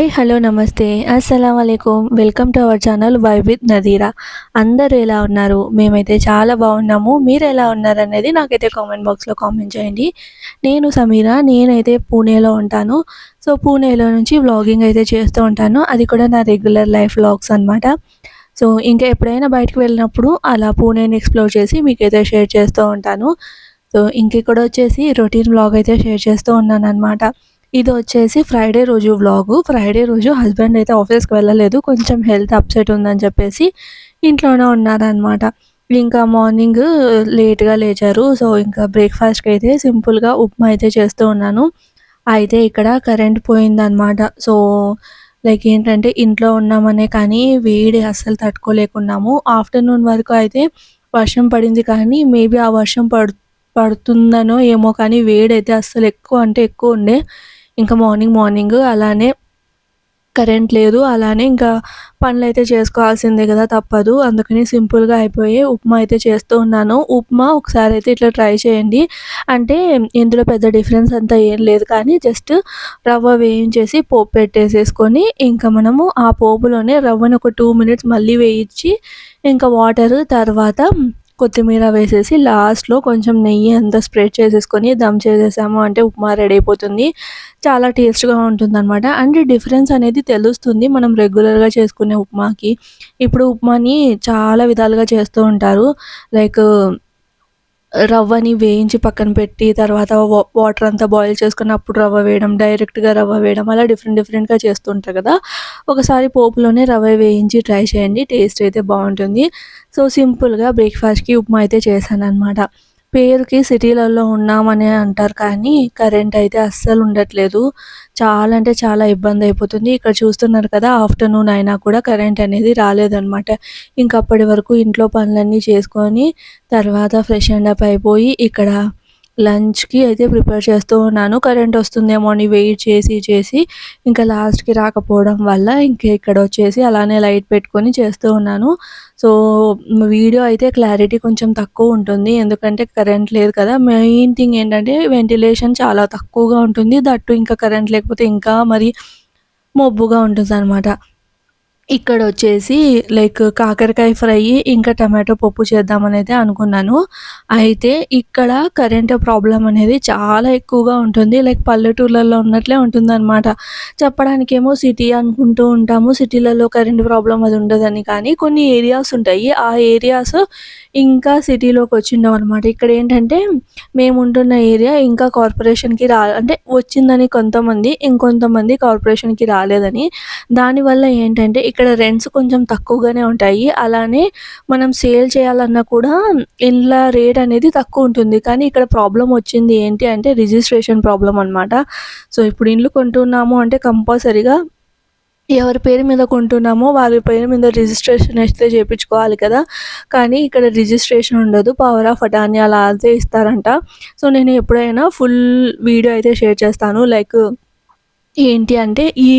Hi hello నమస్తే. అస్సలం అయికం welcome to our channel vibe with Nadira. అందరూ ఎలా ఉన్నారు? మేమైతే చాలా బాగున్నాము. మీరు ఎలా ఉన్నారు అనేది నాకైతే కామెంట్ బాక్స్లో కామెంట్ చేయండి. నేను సమీరా నేనైతే పూణేలో ఉంటాను. సో పూణేలో నుంచి వ్లాగింగ్ అయితే చేస్తూ ఉంటాను. అది కూడా నా రెగ్యులర్ లైఫ్ వ్లాగ్స్ అనమాట సో ఇంకా ఎప్పుడైనా బయటకు వెళ్ళినప్పుడు అలా పూణేని ఎక్స్ప్లోర్ చేసి మీకైతే షేర్ చేస్తూ ఉంటాను. సో ఇంక ఇక్కడ వచ్చేసి రొటీన్ వ్లాగ్ అయితే షేర్ చేస్తూ ఉన్నాను అనమాట ఇది వచ్చేసి ఫ్రైడే రోజు వ్లాగు. ఫ్రైడే రోజు హస్బెండ్ అయితే ఆఫీస్కి వెళ్ళలేదు. కొంచెం హెల్త్ అప్సెట్ ఉందని చెప్పేసి ఇంట్లోనే ఉన్నారనమాట ఇంకా మార్నింగ్ లేట్గా లేచారు. సో ఇంకా బ్రేక్ఫాస్ట్కి అయితే సింపుల్గా ఉప్మా అయితే చేస్తూ ఉన్నాను. అయితే ఇక్కడ కరెంట్ పోయిందనమాట సో లైక్ ఏంటంటే ఇంట్లో ఉన్నామనే కానీ వేడి అస్సలు తట్టుకోలేకున్నాము. ఆఫ్టర్నూన్ వరకు అయితే వర్షం పడింది కానీ మేబీ ఆ వర్షం పడు పడుతుందనో ఏమో కానీ వేడి అయితే అస్సలు ఎక్కువ అంటే ఎక్కువ ఉండే. ఇంకా మార్నింగ్ మార్నింగ్ అలానే కరెంట్ లేదు అలానే ఇంకా పనులు అయితే చేసుకోవాల్సిందే కదా తప్పదు. అందుకని సింపుల్గా అయిపోయి ఉప్మా అయితే చేస్తూ ఉన్నాను. ఉప్మా ఒకసారి అయితే ఇట్లా ట్రై చేయండి. అంటే ఇందులో పెద్ద డిఫరెన్స్ అంతా ఏం లేదు కానీ జస్ట్ రవ్వ వేయించేసి పోపు పెట్టేసేసుకొని ఇంకా మనము ఆ పోపులోనే రవ్వను ఒక టూ మినిట్స్ మళ్ళీ వేయించి ఇంకా వాటర్ తర్వాత కొత్తిమీర వేసేసి లాస్ట్లో కొంచెం నెయ్యి అంతా స్ప్రెడ్ చేసేసుకొని దమ్ చేసేసాము. అంటే ఉప్మా రెడీ అయిపోతుంది. చాలా టేస్ట్గా ఉంటుందన్నమాట. అండ్ డిఫరెన్స్ అనేది తెలుస్తుంది మనం రెగ్యులర్గా చేసుకునే ఉప్మాకి. ఇప్పుడు ఉప్మాని చాలా విధాలుగా చేస్తూ ఉంటారు. లైక్ రవ్వని వేయించి పక్కన పెట్టి తర్వాత వాటర్ అంతా బాయిల్ చేసుకుని అప్పుడు రవ్వ వేయడం డైరెక్ట్గా రవ్వ వేయడం అలా డిఫరెంట్ డిఫరెంట్గా చేస్తుంటారు కదా. ఒకసారి పోపులోనే రవ్వ వేయించి ట్రై చేయండి టేస్ట్ అయితే బాగుంటుంది. సో సింపుల్గా బ్రేక్ఫాస్ట్కి ఉప్మా అయితే చేశాను అనమాట పేరుకి సిటీలలో ఉన్నామని అంటారు కానీ కరెంట్ అయితే అస్సలు ఉండట్లేదు. చాలా అంటే చాలా ఇబ్బంది అయిపోతుంది. ఇక్కడ చూస్తున్నారు కదా ఆఫ్టర్నూన్ అయినా కూడా కరెంట్ అనేది రాలేదనమాట ఇంకప్పటి వరకు ఇంట్లో పనులన్నీ చేసుకొని తర్వాత ఫ్రెష్ అండ్ అప్ అయిపోయి ఇక్కడ లంచ్కి అయితే ప్రిపేర్ చేస్తూ ఉన్నాను. కరెంట్ వస్తుందేమో అని వెయిట్ చేసి చేసి ఇంకా లాస్ట్కి రాకపోవడం వల్ల ఇంకా ఇక్కడ వచ్చేసి అలానే లైట్ పెట్టుకొని చేస్తూ ఉన్నాను. సో వీడియో అయితే క్లారిటీ కొంచెం తక్కువ ఉంటుంది. ఎందుకంటే కరెంట్ లేదు కదా. మెయిన్ థింగ్ ఏంటంటే వెంటిలేషన్ చాలా తక్కువగా ఉంటుంది. దట్టు ఇంకా కరెంట్ లేకపోతే ఇంకా మరి మబ్బుగా ఉంటుంది అనమాట ఇక్కడ వచ్చేసి లైక్ కాకరకాయ ఫ్రై ఇంకా టమాటో పప్పు చేద్దామనేది అనుకున్నాను. అయితే ఇక్కడ కరెంట్ ప్రాబ్లం అనేది చాలా ఎక్కువగా ఉంటుంది. లైక్ పల్లెటూర్లలో ఉన్నట్లే ఉంటుందన్నమాట. చెప్పడానికేమో సిటీ అనుకుంటూ ఉంటాము. సిటీలలో కరెంట్ ప్రాబ్లం అది ఉండదని. కానీ కొన్ని ఏరియాస్ ఉంటాయి. ఆ ఏరియాస్ ఇంకా సిటీలోకి వచ్చిండవు అనమాట ఇక్కడ ఏంటంటే మేము ఉంటున్న ఏరియా ఇంకా కార్పొరేషన్కి రా అంటే వచ్చిందని కొంతమంది ఇంకొంతమంది కార్పొరేషన్కి రాలేదని. దానివల్ల ఏంటంటే ఇక్కడ రెంట్స్ కొంచెం తక్కువగానే ఉంటాయి. అలానే మనం సేల్ చేయాలన్నా కూడా ఇండ్ల రేట్ అనేది తక్కువ ఉంటుంది. కానీ ఇక్కడ ప్రాబ్లం వచ్చింది ఏంటి అంటే రిజిస్ట్రేషన్ ప్రాబ్లం అనమాట సో ఇప్పుడు ఇండ్లు కొంటున్నాము అంటే కంపల్సరీగా ఎవరి పేరు మీద కొంటున్నామో వారి పేరు మీద రిజిస్ట్రేషన్ అయితే చేయించుకోవాలి కదా. కానీ ఇక్కడ రిజిస్ట్రేషన్ ఉండదు. పవర్ ఆఫ్ అటానీ అలా అయితే ఇస్తారంట. సో నేను ఎప్పుడైనా ఫుల్ వీడియో అయితే షేర్ చేస్తాను. లైక్ ఏంటి అంటే ఈ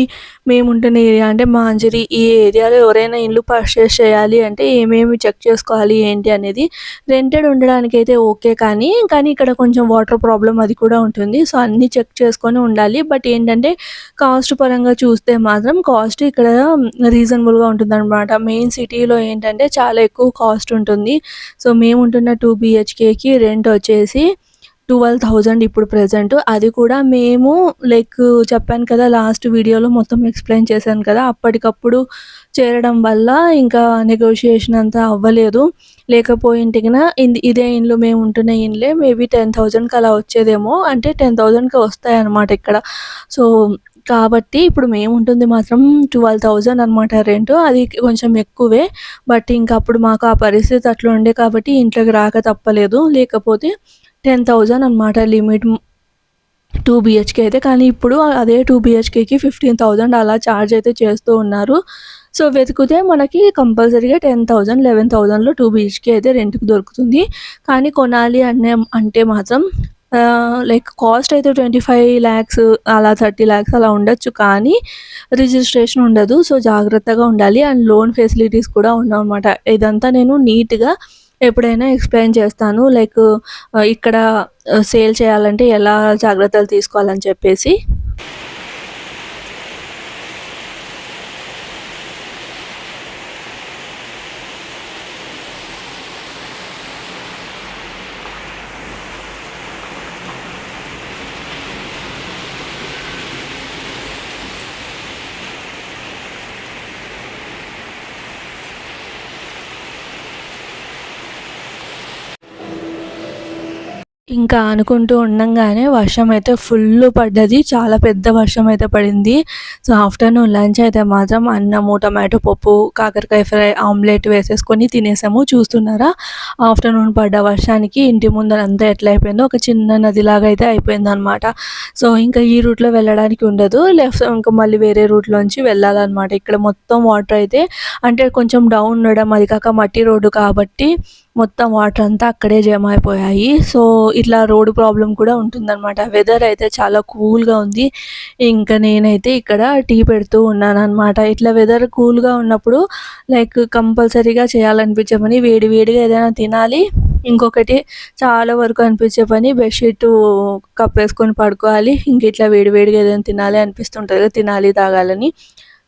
మేము ఉంటున్న ఏరియా అంటే మాంజరి ఈ ఏరియాలో ఎవరైనా ఇల్లు పర్చేస్ చేయాలి అంటే ఏమేమి చెక్ చేసుకోవాలి ఏంటి అనేది రెంటెడ్ ఉండడానికి అయితే ఓకే కానీ కానీ ఇక్కడ కొంచెం వాటర్ ప్రాబ్లం అది కూడా ఉంటుంది. సో అన్నీ చెక్ చేసుకొని ఉండాలి. బట్ ఏంటంటే కాస్ట్ పరంగా చూస్తే మాత్రం కాస్ట్ ఇక్కడ రీజనబుల్గా ఉంటుంది అనమాట మెయిన్ సిటీలో ఏంటంటే చాలా ఎక్కువ కాస్ట్ ఉంటుంది. సో మేము ఉంటున్న టూ బిహెచ్కేకి రెంట్ వచ్చేసి ట్వెల్వ్ థౌజండ్ ఇప్పుడు ప్రజెంట్ అది కూడా మేము లైక్ చెప్పాను కదా లాస్ట్ వీడియోలో మొత్తం ఎక్స్ప్లెయిన్ చేశాను కదా అప్పటికప్పుడు చేరడం వల్ల ఇంకా నెగోషియేషన్ అంతా అవ్వలేదు. లేకపోయింటికిన ఇదే ఇండ్లు మేము ఉంటున్న ఇండ్లే మేబీ టెన్ థౌజండ్కి అలా వచ్చేదేమో అంటే టెన్ థౌజండ్కి వస్తాయి అన్నమాట ఇక్కడ. సో కాబట్టి ఇప్పుడు మేము ఉంటుంది మాత్రం ట్వెల్వ్ థౌజండ్ అనమాట రెంట్ అది కొంచెం ఎక్కువే. బట్ ఇంకా అప్పుడు మాకు ఆ పరిస్థితి అట్లా ఉండే కాబట్టి ఇంట్లోకి రాక తప్పలేదు. లేకపోతే టెన్ థౌజండ్ అనమాట limit. Two B H K అయితే కానీ ఇప్పుడు అదే టూ బిహెచ్కేకి ఫిఫ్టీన్ థౌజండ్ అలా ఛార్జ్ అయితే చేస్తూ ఉన్నారు. సో వెతికితే మనకి కంపల్సరీగా టెన్ థౌజండ్ లెవెన్ థౌజండ్లో టూ బిహెచ్కే అయితే రెంట్కి దొరుకుతుంది. కానీ కొనాలి అనే అంటే మాత్రం లైక్ కాస్ట్ అయితే ట్వంటీ ఫైవ్ ల్యాక్స్ అలా థర్టీ ల్యాక్స్ అలా ఉండొచ్చు. కానీ రిజిస్ట్రేషన్ ఉండదు. సో జాగ్రత్తగా ఉండాలి. అండ్ లోన్ ఫెసిలిటీస్ కూడా ఉన్నాయన్నమాట. ఇదంతా నేను నీట్గా ఎప్పుడైనా ఎక్స్ప్లెయిన్ చేస్తాను. లైక్ ఇక్కడ సేల్ చేయాలంటే ఎలా జాగ్రత్తలు తీసుకోవాలని చెప్పేసి. ఇంకా అనుకుంటూ ఉండంగానే వర్షం అయితే ఫుల్ పడ్డది. చాలా పెద్ద వర్షం అయితే పడింది. సో ఆఫ్టర్నూన్ లంచ్ అయితే మాత్రం అన్నము టమాటో పప్పు కాకరకాయ ఫ్రై ఆమ్లెట్ వేసేసుకొని తినేసాము. చూస్తున్నారా? ఆఫ్టర్నూన్ పడ్డ వర్షానికి ఇంటి ముందర అంతా ఎట్లా అయిపోయిందో? ఒక చిన్న నదిలాగా అయితే అయిపోయిందనమాట. సో ఇంకా ఈ రూట్లో వెళ్ళడానికి ఉండదు. లెఫ్ట్ ఇంకా మళ్ళీ వేరే రూట్లోంచి వెళ్ళాలన్నమాట ఇక్కడ మొత్తం వాటర్ అయితే అంటే కొంచెం డౌన్ ఉండడం అది కాక మట్టి రోడ్డు కాబట్టి మొత్తం వాటర్ అంతా అక్కడే జమ అయిపోయాయి. సో ఇట్లా రోడ్డు ప్రాబ్లం కూడా ఉంటుందన్నమాట. వెదర్ అయితే చాలా కూల్గా ఉంది. ఇంకా నేనైతే ఇక్కడ టీ పెడుతూ ఉన్నాను అనమాట ఇట్లా వెదర్ కూల్గా ఉన్నప్పుడు లైక్ కంపల్సరీగా చేయాలనిపించే వేడి వేడిగా ఏదైనా తినాలి. ఇంకొకటి చాలా వరకు అనిపించే పని బెడ్షీట్ కప్పేసుకొని పడుకోవాలి. ఇంక ఇట్లా వేడి వేడిగా ఏదైనా తినాలి అనిపిస్తుంటుంది తినాలి తాగాలని.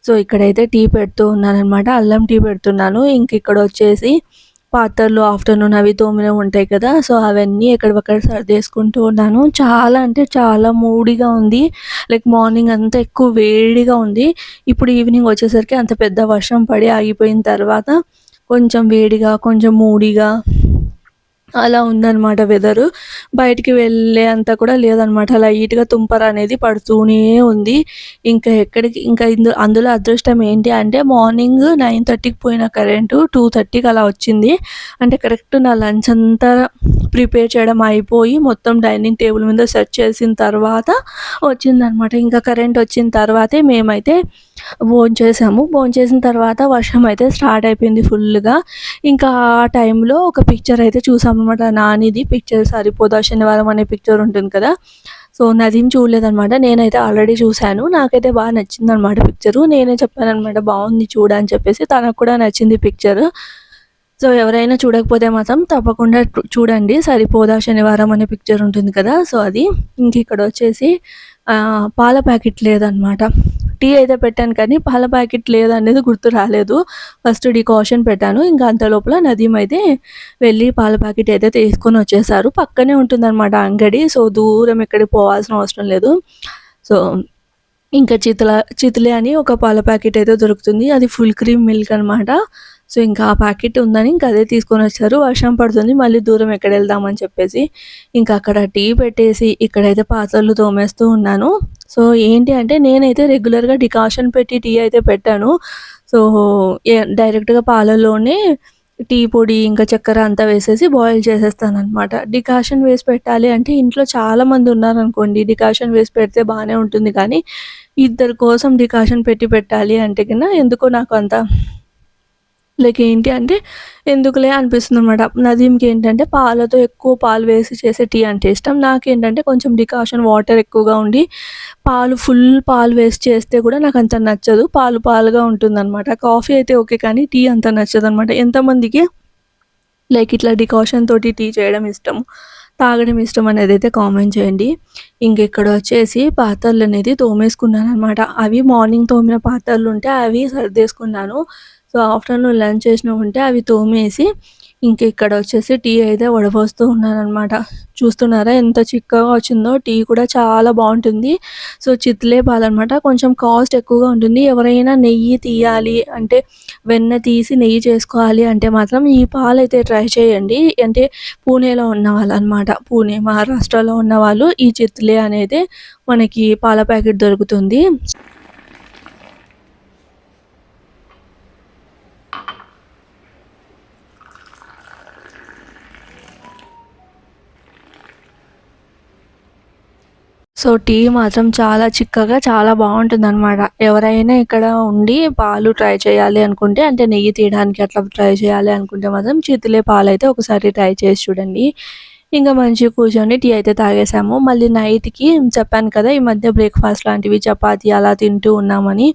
సో ఇక్కడైతే టీ పెడుతూ ఉన్నాను అనమాట అల్లం టీ పెడుతున్నాను. ఇంక ఇక్కడ వచ్చేసి పాత్రలు ఆఫ్టర్నూన్ అవి తోమిన ఉంటాయి కదా సో అవన్నీ ఎక్కడికక్కడ సర్దేసుకుంటూ ఉన్నాను. చాలా అంటే చాలా మూడిగా ఉంది. లైక్ మార్నింగ్ అంతా ఎక్కువ వేడిగా ఉంది. ఇప్పుడు ఈవినింగ్ వచ్చేసరికి అంత పెద్ద వర్షం పడి ఆగిపోయిన తర్వాత కొంచెం వేడిగా కొంచెం మూడిగా అలా ఉందన్నమాట వెదరు బయటికి వెళ్ళే అంత కూడా లేదనమాట లైట్గా తుంపర అనేది పడుతూనే ఉంది. ఇంకా ఎక్కడికి ఇంకా ఇందు అందులో అదృష్టం ఏంటి అంటే మార్నింగ్ నైన్ థర్టీకి పోయిన కరెంటు టూ థర్టీకి అలా వచ్చింది. అంటే కరెక్ట్ నా లంచ్ అంతా ప్రిపేర్ చేయడం అయిపోయి మొత్తం డైనింగ్ టేబుల్ మీద సెట్ చేసిన తర్వాత వచ్చిందనమాట ఇంకా కరెంట్ వచ్చిన తర్వాతే మేమైతే భోంచేసాము చేసాము. చేసిన తర్వాత వర్షం అయితే స్టార్ట్ అయిపోయింది ఫుల్గా. ఇంకా ఆ టైంలో ఒక పిక్చర్ అయితే చూసాము అనమాట నానిది పిక్చర్ సరిపోదా? శనివారం అనే పిక్చర్ ఉంటుంది కదా. సో నదిని చూడలేదనమాట నేనైతే ఆల్రెడీ చూశాను. నాకైతే బాగా నచ్చింది అనమాట పిక్చరు. నేనే చెప్పానమాట బాగుంది చూడని చెప్పేసి. తనకు కూడా నచ్చింది పిక్చర్. సో ఎవరైనా చూడకపోతే మాత్రం తప్పకుండా చూడండి. సరిపోదా? శనివారం అనే పిక్చర్ ఉంటుంది కదా. సో అది ఇంక ఇక్కడ వచ్చేసి పాల ప్యాకెట్ లేదనమాట టీ అయితే పెట్టాను కానీ పాల ప్యాకెట్ లేదనేది గుర్తు రాలేదు. ఫస్ట్ డికాషన్ పెట్టాను. ఇంకా అంత లోపల నదీం అయితే వెళ్ళి పాల ప్యాకెట్ అయితే తీసుకొని వచ్చేసారు. పక్కనే ఉంటుందన్నమాట అంగడి. సో దూరం ఎక్కడికి పోవాల్సిన అవసరం లేదు. సో ఇంకా చితల చితలే అని ఒక పాల ప్యాకెట్ అయితే దొరుకుతుంది. అది ఫుల్ క్రీమ్ మిల్క్ అనమాట సో ఇంకా ఆ ప్యాకెట్ ఉందని ఇంకా అదే తీసుకొని వచ్చారు. వర్షం పడుతుంది. మళ్ళీ దూరం ఎక్కడ వెళ్దామని చెప్పేసి ఇంకా అక్కడ టీ పెట్టేసి ఇక్కడైతే పాత్రలు తోమేస్తూ ఉన్నాను. సో ఏంటి అంటే నేనైతే రెగ్యులర్గా డికాషన్ పెట్టి టీ అయితే పెట్టాను. సో డైరెక్ట్గా పాలలోనే టీ పొడి ఇంకా చక్కెర అంతా వేసేసి బాయిల్ చేసేస్తాను అనమాట డికాషన్ వేసి పెట్టాలి అంటే ఇంట్లో చాలా మంది ఉన్నారనుకోండి డికాషన్ వేసి పెడితే బాగానే ఉంటుంది. కానీ ఇద్దరి కోసం డికాషన్ పెట్టి పెట్టాలి అంటే కన్నా ఎందుకో నాకు అంత లైక్ ఏంటి అంటే ఎందుకులే అనిపిస్తుంది అనమాట నదీంకి ఏంటంటే పాలతో ఎక్కువ పాలు వేసి చేసే టీ అంటే ఇష్టం. నాకేంటంటే కొంచెం డికాషన్ వాటర్ ఎక్కువగా ఉండి పాలు ఫుల్ పాలు వేసి చేస్తే కూడా నాకు అంత నచ్చదు. పాలు పాలుగా ఉంటుందన్నమాట. కాఫీ అయితే ఓకే కానీ టీ అంత నచ్చదు అనమాట ఎంతమందికి లైక్ ఇట్లా డికాషన్ తోటి టీ చేయడం ఇష్టం తాగడం ఇష్టం అనేది అయితే కామెంట్ చేయండి. ఇంకెక్కడ వచ్చేసి పాత్రలు అనేది తోమేసుకున్నాను అనమాట అవి మార్నింగ్ తోమిన పాత్రలు ఉంటే అవి సర్దేసుకున్నాను. సో ఆఫ్టర్నూన్ లంచ్ చేసిన ఉంటే అవి తోమేసి ఇంక ఇక్కడ వచ్చేసి టీ అయితే వడబోస్తూ ఉన్నానమాట చూస్తున్నారా ఎంత చిక్కగా వచ్చిందో? టీ కూడా చాలా బాగుంటుంది. సో చిత్లే పాలనమాట కొంచెం కాస్ట్ ఎక్కువగా ఉంటుంది. ఎవరైనా నెయ్యి తీయాలి అంటే వెన్న తీసి నెయ్యి చేసుకోవాలి అంటే మాత్రం ఈ పాలు అయితే ట్రై చేయండి. అంటే పూణేలో ఉన్న వాళ్ళు అనమాట పూణే మహారాష్ట్రలో ఉన్న వాళ్ళు ఈ చిత్లే అనేది మనకి పాల ప్యాకెట్ దొరుకుతుంది. సో టీ మాత్రం చాలా చిక్కగా చాలా బాగుంటుంది అనమాట ఎవరైనా ఇక్కడ ఉండి పాలు ట్రై చేయాలి అనుకుంటే అంటే నెయ్యి తీయడానికి అట్లా ట్రై చేయాలి అనుకుంటే మాత్రం చితిలే పాలు అయితే ఒకసారి ట్రై చేసి చూడండి. ఇంకా మంచిగా కూర్చొని టీ అయితే తాగేసాము. మళ్ళీ నైట్కి చెప్పాను కదా ఈ మధ్య బ్రేక్ఫాస్ట్ లాంటివి చపాతీ అలా తింటూ ఉన్నామని.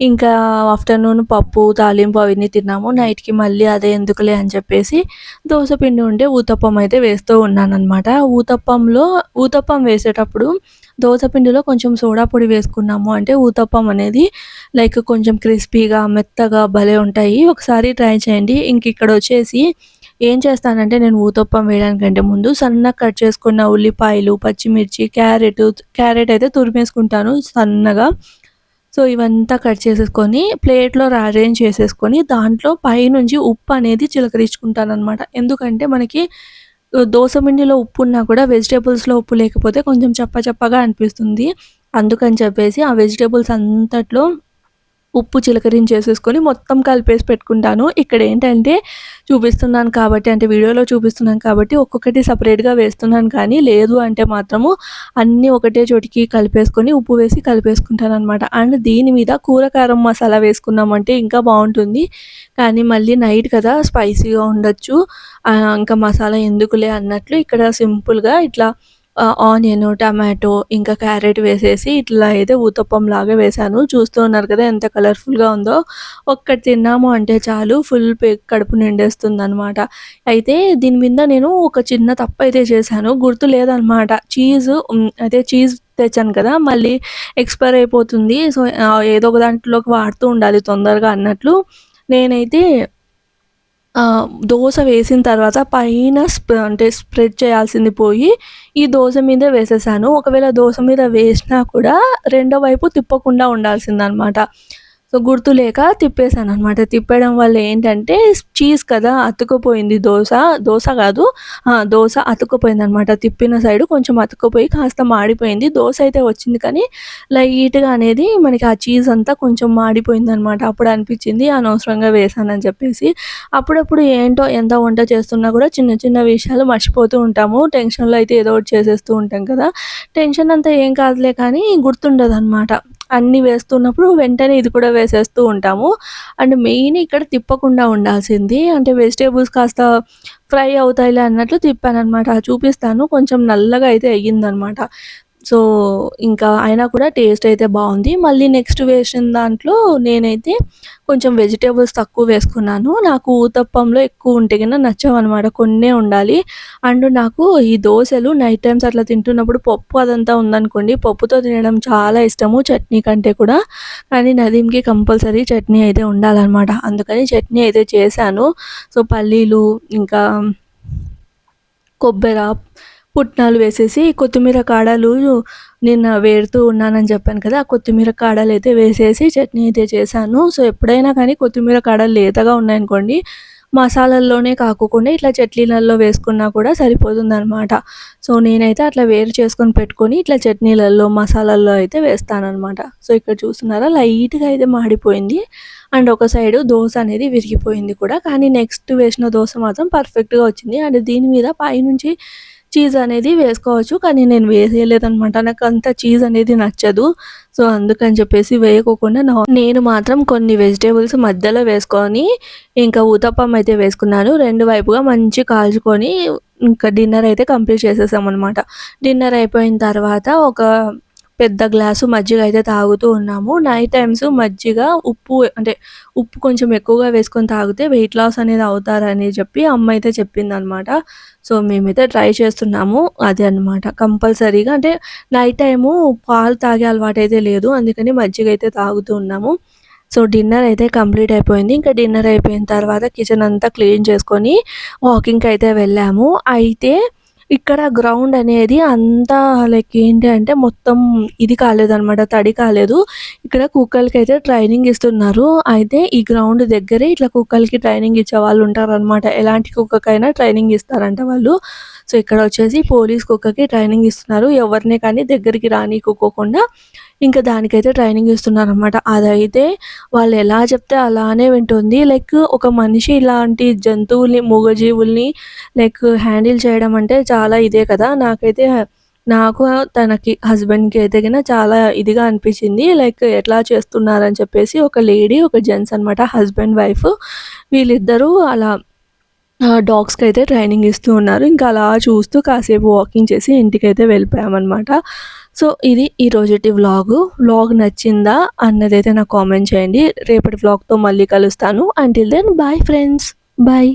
ఇంకా ఆఫ్టర్నూన్ పప్పు తాలింపు అవన్నీ తిన్నాము. నైట్కి మళ్ళీ అదే ఎందుకులే అని చెప్పేసి దోశ పిండి ఉంటే ఊతప్పం అయితే వేస్తూ ఉన్నానమాట ఊతప్పంలో ఊతప్పం వేసేటప్పుడు దోశ పిండిలో కొంచెం సోడా పొడి వేసుకున్నాము. అంటే ఊతప్పం అనేది లైక్ కొంచెం క్రిస్పీగా మెత్తగా భలే ఉంటాయి. ఒకసారి ట్రై చేయండి. ఇంక ఇక్కడ వచ్చేసి ఏం చేస్తానంటే నేను ఊతప్పం వేయడానికంటే ముందు సన్నగా కట్ చేసుకున్న ఉల్లిపాయలు పచ్చిమిర్చి క్యారెట్ క్యారెట్ అయితే తురిమేసుకుంటాను సన్నగా. సో ఇవంతా కట్ చేసేసుకొని ప్లేట్లో అరేంజ్ చేసేసుకొని దాంట్లో పైనుంచి ఉప్పు అనేది చిలకరించుకుంటాను అనమాట ఎందుకంటే మనకి దోస పిండిలో ఉప్పు ఉన్నా కూడా వెజిటేబుల్స్‌లో ఉప్పు లేకపోతే కొంచెం చప్ప చప్పగా అనిపిస్తుంది. అందుకని చెప్పేసి ఆ వెజిటేబుల్స్ అంతట్లో ఉప్పు చిలకరించి చేసేసుకొని మొత్తం కలిపేసి పెట్టుకుంటాను. ఇక్కడ ఏంటంటే చూపిస్తున్నాను కాబట్టి అంటే వీడియోలో చూపిస్తున్నాను కాబట్టి ఒక్కొక్కటి సపరేట్‌గా వేస్తున్నాను కానీ లేదు అంటే మాత్రము అన్నీ ఒకటే చోటికి కలిపేసుకొని ఉప్పు వేసి కలిపేసుకుంటాను అనమాట అండ్ దీని మీద కూర కారం మసాలా వేసుకున్నామంటే ఇంకా బాగుంటుంది కానీ మళ్ళీ నైట్ కదా స్పైసీగా ఉండొచ్చు. ఇంకా మసాలా ఎందుకులే అన్నట్లు ఇక్కడ సింపుల్‌గా ఇట్లా ఆనియన్ టమాటో ఇంకా క్యారెట్ వేసేసి ఇట్లా అయితే ఊతప్పంలాగా వేశాను. చూస్తూ ఉన్నారు కదా ఎంత కలర్‌ఫుల్‌గా ఉందో. ఒక్కటి తిన్నాము అంటే చాలు ఫుల్ పే కడుపు నిండేస్తుందనమాట. అయితే దీని మీద నేను ఒక చిన్న తప్పైతే చేశాను. గుర్తు లేదనమాట. చీజ్ అయితే చీజ్ తెచ్చాను కదా! మళ్ళీ ఎక్స్‌పైర్ అయిపోతుంది. సో, ఏదో ఒక దాంట్లోకి వాడుతూ ఉండాలి తొందరగా అన్నట్లు నేనైతే దోశ వేసిన తర్వాత పైన అంటే స్ప్రెడ్ చేయాల్సింది పోయి, ఈ దోశ మీదే వేసేసాను. ఒకవేళ దోశ మీద వేసినా కూడా రెండో వైపు తిప్పకుండా ఉండాల్సిందనమాట. సో, గుర్తులేక తిప్పేసాననమాట. తిప్పేయడం వల్ల ఏంటంటే చీజ్ కదా అతుక్కుపోయింది దోశ దోశ కాదు దోశ అతుక్కుపోయింది అనమాట తిప్పిన సైడ్ కొంచెం అతుక్కుపోయి కాస్త మాడిపోయింది. దోశ అయితే వచ్చింది కానీ లైట్‌గా అనేది మనకి ఆ చీజ్ అంతా కొంచెం మాడిపోయింది అనమాట అప్పుడు అనిపించింది అనవసరంగా వేశానని చెప్పేసి. అప్పుడప్పుడు ఏంటో ఎంత వంట చేస్తున్నా కూడా చిన్న చిన్న విషయాలు మర్చిపోతూ ఉంటాము. టెన్షన్‌లో అయితే ఏదో ఒకటి చేసేస్తూ ఉంటాం కదా! టెన్షన్ అంతా ఏం కాదులే కానీ గుర్తుండదనమాట. అన్నీ వేస్తున్నప్పుడు వెంటనే ఇది కూడా వేసేస్తూ ఉంటాము. అండ్ మెయిన్ ఇక్కడ తిప్పకుండా ఉండాల్సింది. అంటే వెజిటేబుల్స్ కాస్త ఫ్రై అవుతాయిలే అన్నట్లు తిప్పాననమాట. చూపిస్తాను. కొంచెం నల్లగా అయితే అయ్యిందనమాట. సో, ఇంకా అయినా కూడా టేస్ట్ అయితే బాగుంది మళ్ళీ నెక్స్ట్ వేసిన దాంట్లో నేనైతే కొంచెం వెజిటేబుల్స్ తక్కువ వేసుకున్నాను. నాకు ఊతప్పంలో ఎక్కువ ఉంటే కన్నా నచ్చవు అనమాట కొన్నే ఉండాలి. అండ్ నాకు ఈ దోశలు నైట్ టైమ్స్ అట్లా తింటున్నప్పుడు పప్పు అదంతా ఉందనుకోండి, పప్పుతో తినడం చాలా ఇష్టము చట్నీ కంటే కూడా. కానీ నదీంకి కంపల్సరీ చట్నీ అయితే ఉండాలన్నమాట అందుకని చట్నీ అయితే చేశాను. సో, పల్లీలు ఇంకా కొబ్బరి పుట్నాలు వేసేసి కొత్తిమీర కాడలు నిన్న వేరుతూ ఉన్నానని చెప్పాను కదా! ఆ కొత్తిమీర కాడలు అయితే వేసేసి చట్నీ అయితే చేశాను. సో, ఎప్పుడైనా కానీ కొత్తిమీర కాడలు లేతగా ఉన్నాయనుకోండి, మసాలాల్లోనే కాకుండా ఇట్లా చట్నీలలో వేసుకున్నా కూడా సరిపోతుందనమాట. సో, నేనైతే అట్లా వేరు చేసుకొని పెట్టుకొని ఇట్లా చట్నీలలో, మసాలాల్లో అయితే వేస్తానమాట సో, ఇక్కడ చూస్తున్నారా లైట్‌గా అయితే మాడిపోయింది. అండ్ ఒక సైడు దోశ అనేది విరిగిపోయింది కూడా. కానీ నెక్స్ట్ వేసిన దోశ మాత్రం పర్ఫెక్ట్‌గా వచ్చింది. అండ్ దీని మీద పైనుంచి చీజ్ అనేది వేసుకోవచ్చు. కానీ నేను వేసేయలేదనమాట. అంత చీజ్ అనేది నచ్చదు. సో, అందుకని చెప్పేసి వేయకోకుండా నేను మాత్రం కొన్ని వెజిటేబుల్స్ మధ్యలో వేసుకొని ఇంకా ఊతప్పం అయితే వేసుకున్నాను. రెండు వైపుగా మంచి కాల్చుకొని ఇంకా డిన్నర్ అయితే కంప్లీట్ చేసేసామనమాట. డిన్నర్ అయిపోయిన తర్వాత ఒక పెద్ద గ్లాసు మజ్జిగ అయితే తాగుతూ ఉన్నాము. నైట్ టైమ్స్ మజ్జిగ ఉప్పు అంటే ఉప్పు కొంచెం ఎక్కువగా వేసుకొని తాగితే వెయిట్ లాస్ అనేది అవుతారని చెప్పి అమ్మ అయితే చెప్పిందనమాట. సో, మేమైతే ట్రై చేస్తున్నాము. అది అనమాట. కంపల్సరీగా అంటే నైట్ టైము పాలు తాగే అలవాటైతే లేదు. అందుకని మజ్జిగ అయితే తాగుతూ ఉన్నాము. సో, డిన్నర్ అయితే కంప్లీట్ అయిపోయింది. ఇంకా డిన్నర్ అయిపోయిన తర్వాత కిచెన్ అంతా క్లీన్ చేసుకొని వాకింగ్‌కి అయితే వెళ్ళాము. అయితే ఇక్కడ గ్రౌండ్ అనేది అంతా లైక్ ఏంటి అంటే మొత్తం ఇది కాలేదనమాట. తడి కాలేదు. ఇక్కడ కుక్కలకి అయితే ట్రైనింగ్ ఇస్తున్నారు. అయితే ఈ గ్రౌండ్ దగ్గరే ఇట్లా కుక్కలకి ట్రైనింగ్ ఇచ్చే వాళ్ళు ఉంటారనమాట. ఎలాంటి కుక్కకైనా ట్రైనింగ్ ఇస్తారంట వాళ్ళు. సో, ఇక్కడ వచ్చేసి పోలీస్ కుక్కకి ట్రైనింగ్ ఇస్తున్నారు. ఎవరిని కానీ దగ్గరికి రానీకోకోకుండా ఇంకా దానికైతే ట్రైనింగ్ ఇస్తున్నారు అనమాట అదైతే వాళ్ళు ఎలా చెప్తే అలానే వింటుంది. లైక్ ఒక మనిషి ఇలాంటి జంతువుల్ని, మూగజీవుల్ని లైక్ హ్యాండిల్ చేయడం అంటే చాలా ఇదే కదా! నాకైతే నాకు తనకి హస్బెండ్‌కి అయితే కన్నా చాలా ఇదిగా అనిపించింది. లైక్ ఎట్లా చేస్తున్నారని చెప్పేసి ఒక లేడీ, ఒక జెంట్స్ అనమాట. హస్బెండ్, వైఫ్ వీళ్ళిద్దరూ అలా డాగ్స్కి అయితే ట్రైనింగ్ ఇస్తూ ఉన్నారు. ఇంకా అలా చూస్తూ కాసేపు వాకింగ్ చేసి ఇంటికైతే వెళ్ళిపోయామనమాట. సో, ఇది ఈరోజుటి వ్లాగు. వ్లాగ్ నచ్చిందా అన్నదైతే నాకు కామెంట్ చేయండి. రేపటి వ్లాగ్‌తో మళ్ళీ కలుస్తాను. Until then bye friends. Bye.